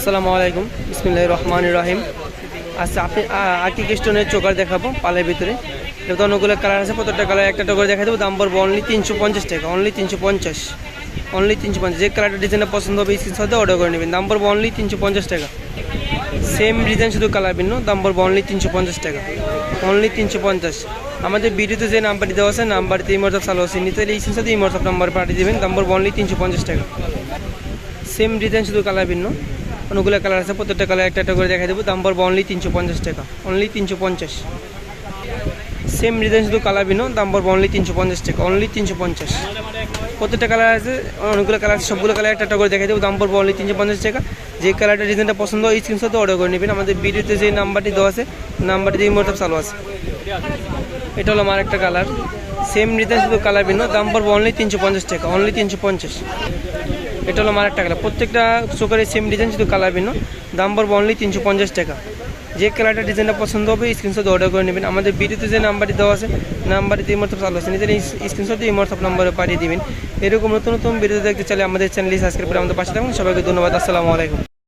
আসসালামু আলাইকুম। বিসমিল্লাহ রহমান রাহিম। আচ্ছা আপনি আকি স্টোনের চোকার দেখাবো পালের ভিতরে? এটা তো অনেকগুলো কালার আছে, প্রত্যেকটা কালার একটা করে দেখা দেবো। দাম পড়ব অনলি তিনশো পঞ্চাশ টাকা অনলি তিনশো পঞ্চাশ। অনলি তিনশো পঞ্চাশ। যে কালারটা ডিজাইনটা পছন্দ হবে স্ক্রিনশটে অর্ডার করে নেবেন। দাম পড়ব অনলি তিনশো পঞ্চাশ টাকা। সেম ডিজাইন শুধু কালার ভিন্ন। দাম পড়ব অনলি তিনশো পঞ্চাশ টাকা। অনলি তিনশো পঞ্চাশ। আমাদের ভিডিওতে যে নাম্বারটি দেওয়া আছে নাম্বারটি ইমোটসঅফ চালু আছে নিতে এই স্ক্রিনশটে ইমোটসঅফ নাম্বার পাঠিয়ে দেবেন। দাম পড়ব অনলি তিনশো পঞ্চাশ টাকা। সেম ডিজাইন শুধু কালার ভিন্ন। অনেকগুলো কালার আছে? প্রত্যেকটা কালার একটা একটা করে দেখা দেবো। দাম পড়ব অনলি তিনশো পঞ্চাশ টাকা। অনলি তিনশো পঞ্চাশ। সেম ডিজাইন শুধু কালার বিনো দাম পড়ব অনলি তিনশো পঞ্চাশ টাকা। অনলি তিনশো পঞ্চাশ। প্রত্যেকটা কালার আছে, অনেকগুলো কালার আছে, সবগুলো কালার একটা একটা করে দেখা দেবো। দাম পড়ব অনলি তিনশো পঞ্চাশ টাকা। যে কালারটা ডিজাইনটা পছন্দ হয় স্ক্রিনশটে অর্ডার করে নেবেন। আমাদের ভিডিওতে যে নাম্বারটি দেওয়া আছে নাম্বারটি দিয়ে মোটর চালু আছে। এটা হলো আমার একটা কালার সেম ডিজাইন শুধু কালার বিনো দাম পড়ব অনলি তিনশো পঞ্চাশ টাকা। অনলি তিনশো পঞ্চাশ। এটা হলো আমার টাকা প্রত্যেকটা চোখের সেম ডিজাইন শুধু কালার ভিন্ন। দাম পড়ব অনলি তিনশো পঞ্চাশ টাকা। যে কালারটা ডিজাইনটা পছন্দ হবে স্ক্রিনশট অর্ডার করে নেবেন। আমাদের ভিডিওতে যে নাম্বারটি দেওয়া আছে নাম্বারটি মতো চালু আছে। নিজের স্ক্রিনশট দিয়ে হোয়াটসঅ্যাপ নাম্বারে পাঠিয়ে দেবেন। এরকম নতুন নতুন ভিডিও দেখতে চাইলে আমাদের চ্যানেলটি সাবস্ক্রাইব করে আমাদের পাশে থাকুন। সবাইকে ধন্যবাদ। আসসালামু আলাইকুম।